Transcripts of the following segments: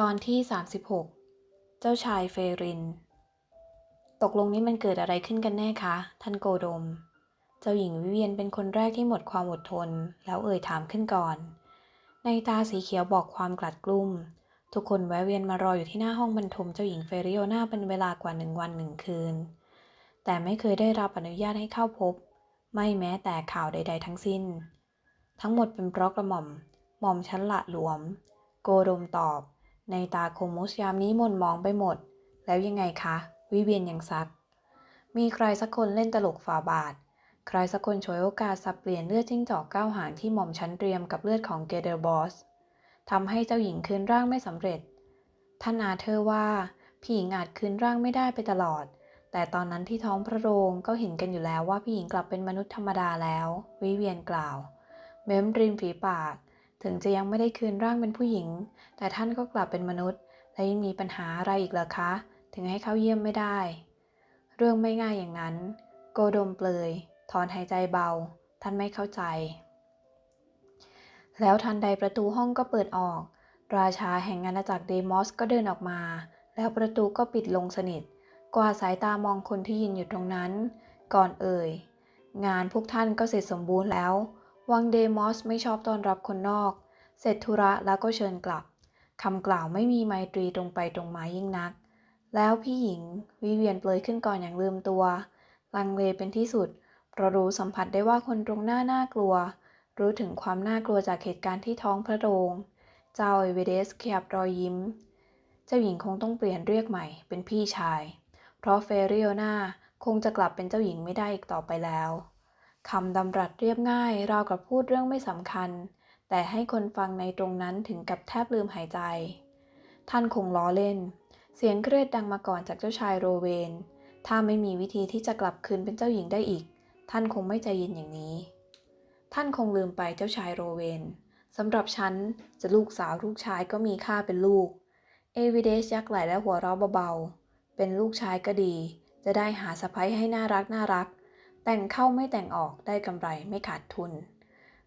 ตอนที่ 36 เจ้าชายเฟริน ตกลงนี้มันเกิดอะไรขึ้นกันแน่คะ ท่านโกดม เจ้าหญิงวิเวียนเป็นคนแรกที่หมดความอดทน แล้วเอ่ยถามขึ้นก่อน ในตาสีเขียวบอกความกลัดกลุ้ม ทุกคนแวะเวียนมารออยู่ที่หน้าห้องบรรทมเจ้าหญิงเฟริโอนาเป็นเวลากว่าหนึ่งวันหนึ่งคืน แต่ไม่เคยได้รับอนุญาตให้เข้าพบ ไม่แม้แต่ข่าวใด ๆ ทั้งสิ้น ทั้งหมดเป็นเพราะกระหม่อม หม่อมชั้นละหลวม โกดมตอบ ในตาคมมุสยามนี้หม่นมองไปหมด แล้วยังไงคะ วิเวียนยังซักมีใครสักคนเล่นตลกฝ่าบาท ใครสักคนฉวยโอกาสสับเปลี่ยนเลือดจิ้งจอกก้าวหางที่หม่อมชั้นเตรียมกับเลือดของเกเดอร์บอสทำให้เจ้าหญิงคืนร่างไม่สำเร็จท่านอาเธอร์ว่าพี่หญิงอาจคืนร่างไม่ได้ไปตลอด แต่ตอนนั้นที่ท้องพระโรงก็เห็นกันอยู่แล้วว่าพี่หญิงกลับเป็นมนุษย์ธรรมดาแล้ว วิเวียนกล่าว เม้มริมฝีปาก ถึงจะยังไม่ได้คืนร่างเป็นผู้หญิง แต่ท่านก็กลับเป็นมนุษย์ และยังมีปัญหาอะไรอีกเหรอคะ ถึงให้เข้าเยี่ยมไม่ได้ เรื่องไม่ง่ายอย่างนั้น โกดมเปลย ถอนหายใจเบา ท่านไม่เข้าใจ แล้วทันใดประตูห้องก็เปิดออก ราชาแห่งอาณาจักรเดมอสก็เดินออกมา แล้วประตูก็ปิดลงสนิท กว่าสายตามองคนที่ยืนอยู่ตรงนั้น ก่อนเอ่ย งานพวกท่านก็เสร็จสมบูรณ์แล้ว วังเดมอสไม่ชอบต้อนรับคนนอก เสร็จธุระแล้วก็เชิญกลับ คำกล่าวไม่มีไมตรีตรงไปตรงมายิ่งนัก แล้วพี่หญิงวิเวียนเปลยขึ้นก่อนอย่างลืมตัว ลังเลเป็นที่สุด เพราะรู้สัมผัสได้ว่าคนตรงหน้าน่ากลัว รู้ถึงความน่ากลัวจากเหตุการณ์ที่ท้องพระโรง เจ้าเอเวเดสขยับรอยยิ้ม เจ้าหญิงคงต้องเปลี่ยนเรียกใหม่ เป็นพี่ชาย เพราะเฟริโอนาคงจะกลับเป็นเจ้าหญิงไม่ได้อีกต่อไปแล้ว คำดำรัสเรียบง่ายราวกับพูดเรื่องไม่สำคัญ แต่ให้คนฟังในตรงนั้นถึงกับแทบลืมหายใจ ท่านคงล้อเล่น เสียงเครียดดังมาก่อนจากเจ้าชายโรเวน ถ้าไม่มีวิธีที่จะกลับคืนเป็นเจ้าหญิงได้อีก ท่านคงไม่ใจเย็นอย่างนี้ ท่านคงลืมไปเจ้าชายโรเวนสำหรับฉันจะลูกสาวลูกชายก็มีค่าเป็นลูก เอวิเดสยักไหลและหัวเราะเบาๆ เป็นลูกชายก็ดี จะได้หาสะพ้ยให้น่ารักน่ารัก แต่งเข้าไม่แต่งออกได้กำไรไม่ขาดทุน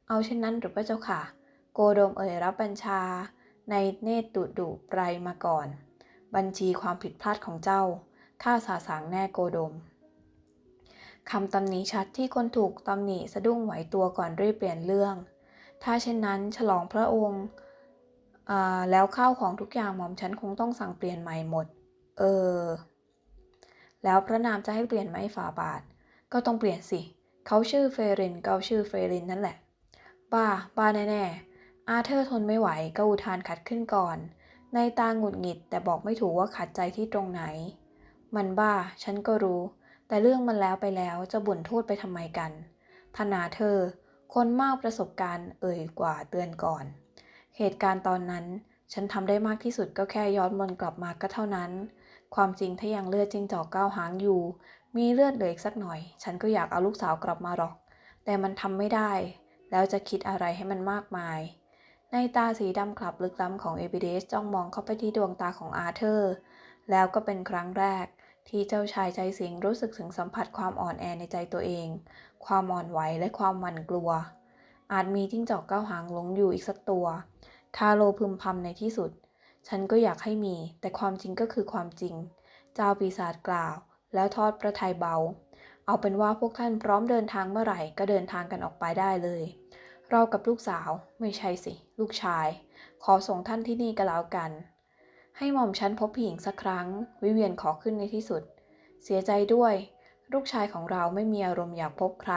เอาเช่นนั้นหรือพระเจ้าค่ะ โกโดมเอ่ยรับบัญชา ในเนตรดุดุไรมาก่อน บัญชีความผิดพลาดของเจ้าข้าสาสางแน่โกโดมคำตำหนิชัดที่คนถูกตำหนิสะดุ้งไหวตัวก่อนรีบเปลี่ยนเรื่อง ถ้าเช่นนั้นฉลองพระองค์แล้วข้าวของทุกอย่างหม่อมฉันคงต้องสั่งเปลี่ยนใหม่หมด เออ แล้วพระนามจะให้เปลี่ยนไหมฝ่าบาท ก็ต้องเปลี่ยนสิ เขาชื่อเฟรินก็ชื่อเฟรินนั่นแหละ บ้า บ้าแน่ๆ อาเธอร์ทนไม่ไหวก็อุทานขัดขึ้นก่อน ในตาหงุดหงิดแต่บอกไม่ถูกว่าขัดใจที่ตรงไหน มันบ้า ฉันก็รู้ แต่เรื่องมันแล้วไปแล้วจะบ่นโทษไปทำไมกัน ธนาเธอ คนมากประสบการณ์เอ่ยกว่าเตือนก่อน เหตุการณ์ตอนนั้นฉันทำได้มากที่สุดก็แค่ย้อนมนกลับมาก็เท่านั้น ความจริงถ้ายังเลือดจิงจอกก้าวหางอยู่ มีเลือดเหลืออีกสักหน่อย ฉันก็อยากเอาลูกสาวกลับมาหรอก แต่มันทำไม่ได้ แล้วจะคิดอะไรให้มันมากมาย ในตาสีดำคลับลึกล้ำของเอบิเดสจ้องมองเข้าไปที่ดวงตาของอาเธอร์ แล้วก็เป็นครั้งแรก ที่เจ้าชายใจสิงรู้สึกถึงสัมผัสความอ่อนแอในใจตัวเอง ความอ่อนไหวและความหวั่นกลัว อาจมีจิ้งจอกเก้าหางหลงอยู่อีกสักตัวคาโลพึมพำในที่สุด ฉันก็อยากให้มี แต่ความจริงก็คือความจริง เจ้าปีศาจกล่าว แล้วทอดประทัยเบา เอาเป็นว่าพวกท่านพร้อมเดินทางเมื่อไหร่ก็เดินทางกันออกไปได้เลย เรากับลูกสาวไม่ใช่สิ ลูกชาย ขอส่งท่านที่นี่ก็แล้วกัน ให้หม่อมฉันพบผู้หญิงสักครั้ง วิเวียนขอขึ้นในที่สุด เสียใจด้วย ลูกชายของเราไม่มีอารมณ์อยากพบใคร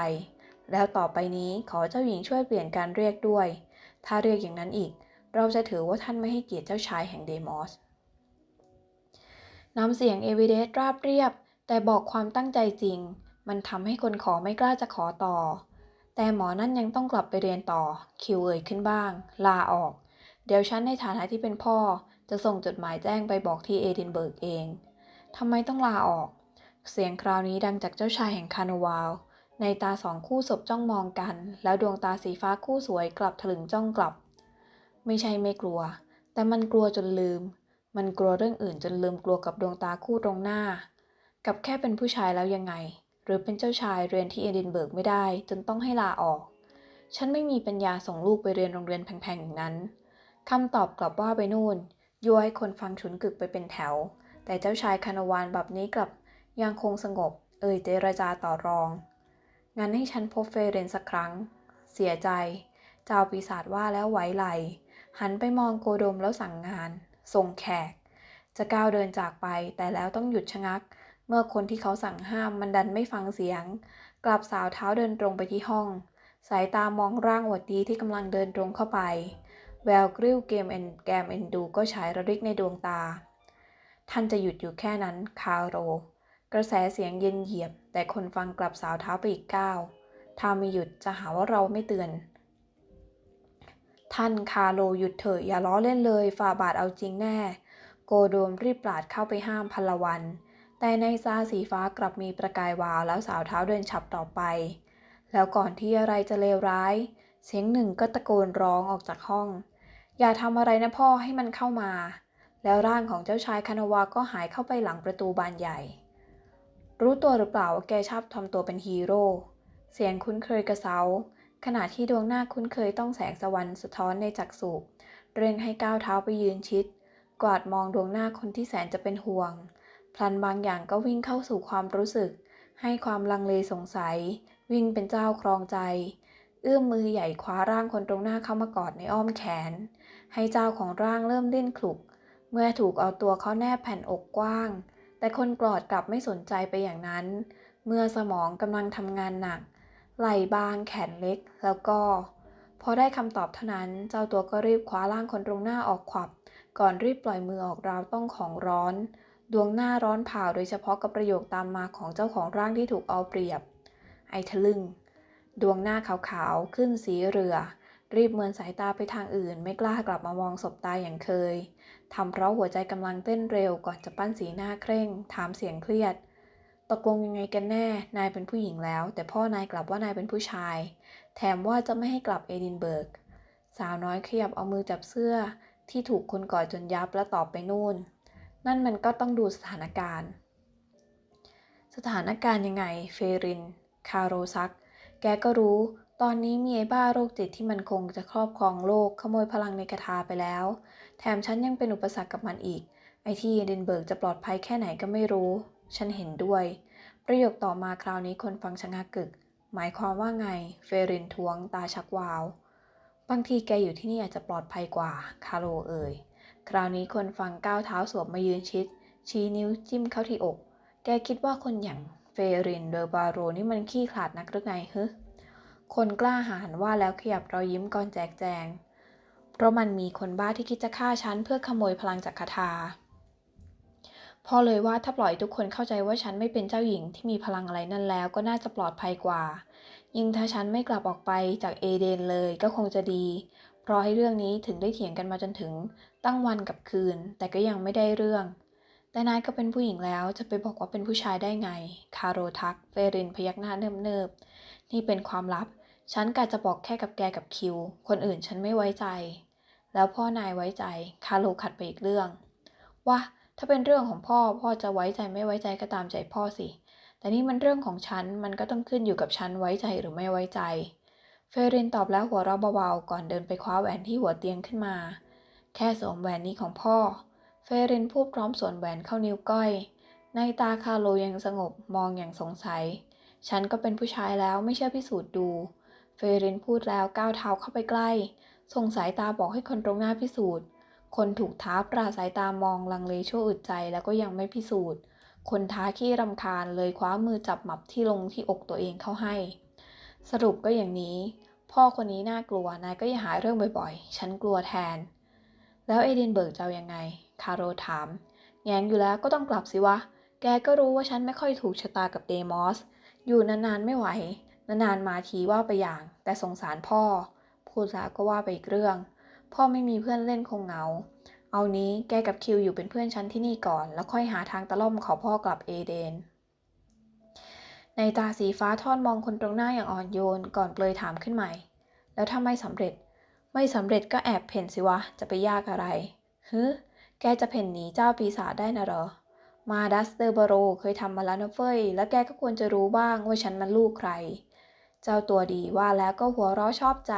แล้วต่อไปนี้ขอเจ้าหญิงช่วยเปลี่ยนการเรียกด้วย ถ้าเรียกอย่างนั้นอีก เราจะถือว่าท่านไม่ให้เกียรติเจ้าชายแห่งเดมอสน้ำเสียงเอวิเดสราบเรียบ แต่บอกความตั้งใจจริง มันทำให้คนขอไม่กล้าจะขอต่อ แต่หมอนั่นยังต้องกลับไปเรียนต่อ คิวเอ่ยขึ้นบ้าง ลาออก เดี๋ยวฉันในฐานะที่เป็นพ่อ จะส่งจดหมายแจ้งไปบอกที่เอดินเบิร์กเองทำไมต้องลาออก เสียงคราวนี้ดังจากเจ้าชายแห่งคาร์นวาลในตาสองคู่ศพจ้องมองกัน แล้วดวงตาสีฟ้าคู่สวยกลับถลึงจ้องกลับ ไม่ใช่ไม่กลัว แต่มันกลัวจนลืม มันกลัวเรื่องอื่นจนลืมกลัวกับดวงตาคู่ตรงหน้า กับแค่เป็นผู้ชายแล้วยังไง หรือเป็นเจ้าชายเรียนที่เอดินเบิร์กไม่ได้ จนต้องให้ลาออก ฉันไม่มีปัญญาส่งลูกไปเรียนโรงเรียนแพงๆอย่างนั้นคำตอบกลับว่าไปนู่นยั่วให้คนฟังฉุนกึกไปเป็นแถว แต่เจ้าชายคานาวานแบบนี้กลับยังคงสงบ เอ่ยเจรจาต่อรอง งั้นให้ฉันพบเฟเรนสักครั้ง เสียใจ เจ้าปีศาจว่าแล้วไหวไหล หันไปมองโกโดมแล้วสั่งงาน ส่งแขก จะก้าวเดินจากไปแต่แล้วต้องหยุดชะงัก เมื่อคนที่เขาสั่งห้ามมันดันไม่ฟังเสียง กลับสาวเท้าเดินตรงไปที่ห้อง สายตามองร่างหวัดดีที่กำลังเดินตรงเข้าไป แววกริ้วเกมเอ็นแกมเอ็นดูก็ฉายระริกในดวงตา ท่านจะหยุดอยู่แค่นั้นคาโร กระแสเสียงเย็นเหยียบ แต่คนฟังกลับสาวเท้าไปอีกก้าวถ้าไม่หยุดจะหาว่าเราไม่เตือน ท่านคาโลหยุดเถอะอย่าล้อเล่นเลยฝ่าบาทเอาจริงแน่ โกโดมรีบปราดเข้าไปห้ามพลวัน แต่ในซาสีฟ้ากลับมีประกายวาวแล้วสาวเท้าเดินฉับต่อไป แล้วก่อนที่อะไรจะเลวร้าย เสียงหนึ่งก็ตะโกนร้องออกจากห้อง อย่าทำอะไรนะพ่อให้มันเข้ามา แล้วร่างของเจ้าชายคานาวาก็หายเข้าไปหลังประตูบานใหญ่ รู้ตัวหรือเปล่าว่าแกชอบทำตัวเป็นฮีโร่เสียงคุ้นเคยกระเซาขณะที่ดวงหน้าคุ้นเคยต้องแสงสวรรค์สะท้อนในจักษุเร่งให้ก้าวเท้าไปยืนชิด กวาดมองดวงหน้าคนที่แสนจะเป็นห่วง พลันบางอย่างก็วิ่งเข้าสู่ความรู้สึก ให้ความลังเลสงสัย วิ่งเป็นเจ้าครองใจ เอื้อมมือใหญ่คว้าร่างคนตรงหน้าเข้ามากอดในอ้อมแขน ให้เจ้าของร่างเริ่มดิ้นขลุก เมื่อถูกเอาตัวเขาแนบแผ่นอกกว้าง แต่คนกอดกลับไม่สนใจไปอย่างนั้น เมื่อสมองกำลังทำงานหนัก ไหล่บางแขนเล็กแล้วก็ พอได้คำตอบเท่านั้น เจ้าตัวก็รีบคว้าร่างคนตรงหน้าออกขวับ ก่อนรีบปล่อยมือออกราวต้องของร้อน ดวงหน้าร้อนเผาโดยเฉพาะกับประโยคตามมาของเจ้าของร่างที่ถูกเอาเปรียบ ไอ้ทะลึ่ง ดวงหน้าขาวๆ ขึ้นสีเรือ รีบเมินสายตาไปทางอื่น ไม่กล้ากลับมามองศพตายอย่างเคยทำเพราะหัวใจกำลังเต้นเร็วก่อนจะปั้นสีหน้าเคร่ง ถามเสียงเครียด ตกลงยังไงกันแน่ นายเป็นผู้หญิงแล้ว แต่พ่อนายกลับว่านายเป็นผู้ชาย แถมว่าจะไม่ให้กลับเอดินเบิร์ก สาวน้อยขยับเอามือจับเสื้อที่ถูกคนกอดจนยับและตอบไปนู่น นั่นมันก็ต้องดูสถานการณ์ สถานการณ์ยังไง เฟริน คาโรซัก แกก็รู้ ตอนนี้มีไอ้บ้าโรคจิตที่มันคงจะครอบครองโลกขโมยพลังในกระทาไปแล้ว แถมฉันยังเป็นอุปสรรคกับมันอีก ไอ้ที่เดนเบิร์กจะปลอดภัยแค่ไหนก็ไม่รู้ ฉันเห็นด้วย ประโยคต่อมาคราวนี้คนฟังชะงักกึก หมายความว่าไง เฟรินทวง ตาชักวาว บางทีแกอยู่ที่นี่อาจจะปลอดภัยกว่า คาโรเอ่ย คราวนี้คนฟังก้าวเท้าสวมมายืนชิด ชี้นิ้วจิ้มเข้าที่อก แกคิดว่าคนอย่างเฟรินเดอบาโรนี่มันขี้ขลาดนักหรือไงฮึคนกล้าหาญว่าแล้วขยับรอยยิ้มก่อนแจกแจง เพราะมันมีคนบ้าที่คิดจะฆ่าฉันเพื่อขโมยพลังจากคาถาพ่อเลยว่าถ้าปล่อยทุกคนเข้าใจว่าฉันไม่เป็นเจ้าหญิงที่มีพลังอะไรนั่นแล้วก็น่าจะปลอดภัยกว่า ยิ่งถ้าฉันไม่กลับออกไปจากเอเดนเลยก็คงจะดี เพราะให้เรื่องนี้ถึงได้เถียงกันมาจนถึง ตั้งวันกับคืน แต่ก็ยังไม่ได้เรื่อง แต่นายก็เป็นผู้หญิงแล้วจะไปบอกว่าเป็นผู้ชายได้ไง คาโรทักเฟรินพยักหน้าเนิบๆนี่เป็นความลับ ฉันกะจะบอกแค่กับแกกับคิว คนอื่นฉันไม่ไว้ใจ แล้วพ่อนายไว้ใจ คาโรขัดไปอีกเรื่อง ว่าถ้าเป็นเรื่องของพ่อพ่อจะไว้ใจไม่ไว้ใจก็ตามใจพ่อสิ แต่นี่มันเรื่องของฉันมันก็ต้องขึ้นอยู่กับฉันไว้ใจหรือไม่ไว้ใจ เฟรินตอบแล้วหัวเราะเบาๆก่อนเดินไปคว้าแหวนที่หัวเตียงขึ้นมา แค่สวมแหวนนี้ของพ่อ เฟรินพูดพร้อมสวมแหวนเข้านิ้วก้อย ในตาคาโลยังสงบมองอย่างสงสัย ฉันก็เป็นผู้ชายแล้วไม่เชื่อพิสูจน์ดู เฟรินพูดแล้วก้าวเท้าเข้าไปใกล้ ส่งสายตาบอกให้คนตรงหน้าพิสูจน์ คนถูกท้าปราสายตามองลังเลชั่วอึดใจแล้วก็ยังไม่พิสูจน์ คนท้าขี้รำคาญเลยคว้ามือจับหมับที่ลงที่อกตัวเองเข้าให้ สรุปก็อย่างนี้ พ่อคนนี้น่ากลัวนายก็อย่าหาเรื่องบ่อยๆ ฉันกลัวแทน แล้วเอดินเบิร์กจะยังไง คาโรถาม แงงอยู่แล้วก็ต้องกลับสิวะ แกก็รู้ว่าฉันไม่ค่อยถูกชะตากับเดมอส อยู่นานๆไม่ไหว นานๆมาทีว่าไปอย่าง แต่สงสารพ่อ พูดแล้วก็ว่าไปอีกเรื่อง พ่อไม่มีเพื่อนเล่นคงเหงา เอานี้แกกับคิวอยู่เป็นเพื่อนฉันที่นี่ก่อน แล้วค่อยหาทางตะล่อมขอพ่อกลับเอเดน ในตาสีฟ้าทอดมองคนตรงหน้าอย่างอ่อนโยนก่อนเปลยถามขึ้นใหม่ แล้วถ้าไม่สำเร็จ ไม่สำเร็จก็แอบเพ่นสิวะ จะไปยากอะไรฮึแกจะเพ่นหนีเจ้าปีศาจได้นะเหรอ มาดัสเตอร์บโรเคยทำมาแล้วนะเฟยแล้วแกก็ควรจะรู้บ้างว่าฉันมันลูกใคร เจ้าตัวดีว่าแล้วก็หัวเราะชอบใจ